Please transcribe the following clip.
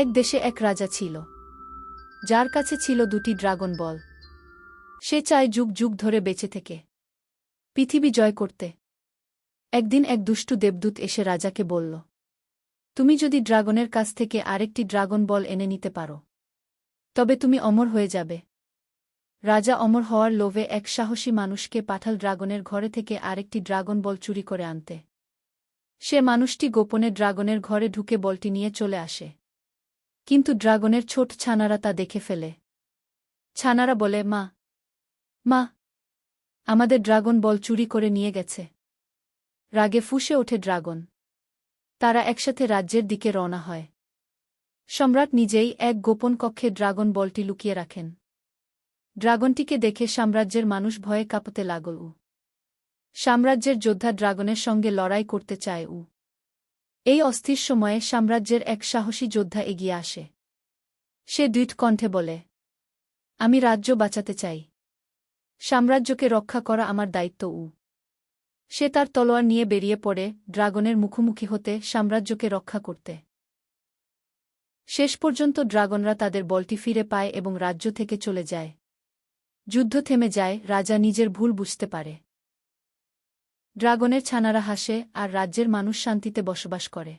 এক দেশে এক রাজা ছিল, যার কাছে ছিল দুটি ড্রাগন বল। সে চায় যুগ যুগ ধরে বেঁচে থেকে, পৃথিবী জয় করতে। একদিন এক দুষ্টু দেবদূত এসে রাজাকে বলল, তুমি যদি ড্রাগনের কাছ থেকে আরেকটি ড্রাগন বল এনে নিতে পারো, তবে তুমি অমর হয়ে যাবে। রাজা অমর হওয়ার লোভে এক সাহসী মানুষকে পাঠাল ড্রাগনের ঘরে থেকে আরেকটি ড্রাগন বল চুরি করে আনতে। সে মানুষটি গোপনে ড্রাগনের ঘরে ঢুকে বলটি নিয়ে চলে আসে। কিন্তু ড্রাগনের ছোট ছানারা তা দেখে ফেলে। ছানারা বলে, মা মা, আমাদের ড্রাগন বল চুরি করে নিয়ে গেছে। রাগে ফুসে ওঠে ড্রাগন। তারা একসাথে রাজ্যের দিকে রওনা হয়। সম্রাট নিজেই এক গোপন কক্ষে ড্রাগন বলটি লুকিয়ে রাখেন। ড্রাগনটিকে দেখে সাম্রাজ্যের মানুষ ভয়ে কাঁপতে লাগল। সাম্রাজ্যের যোদ্ধা ড্রাগনের সঙ্গে লড়াই করতে চায় উ। এই অস্থির সময়ে সাম্রাজ্যের এক সাহসী যোদ্ধা এগিয়ে আসে। সে দ্বিত কণ্ঠে বলে, আমি রাজ্য বাঁচাতে চাই। সাম্রাজ্যকে রক্ষা করা আমার দায়িত্ব উ সে তার তলোয়ার নিয়ে বেরিয়ে পড়ে ড্রাগনের মুখোমুখি হতে সাম্রাজ্যকে রক্ষা করতে। শেষ পর্যন্ত ড্রাগনরা তাদের বলটি ফিরে পায় এবং রাজ্য থেকে চলে যায়। যুদ্ধ থেমে যায়, রাজা নিজের ভুল বুঝতে পারে। ড্রাগনের ছানারা হাসে আর রাজ্যের মানুষ শান্তিতে বসবাস করে।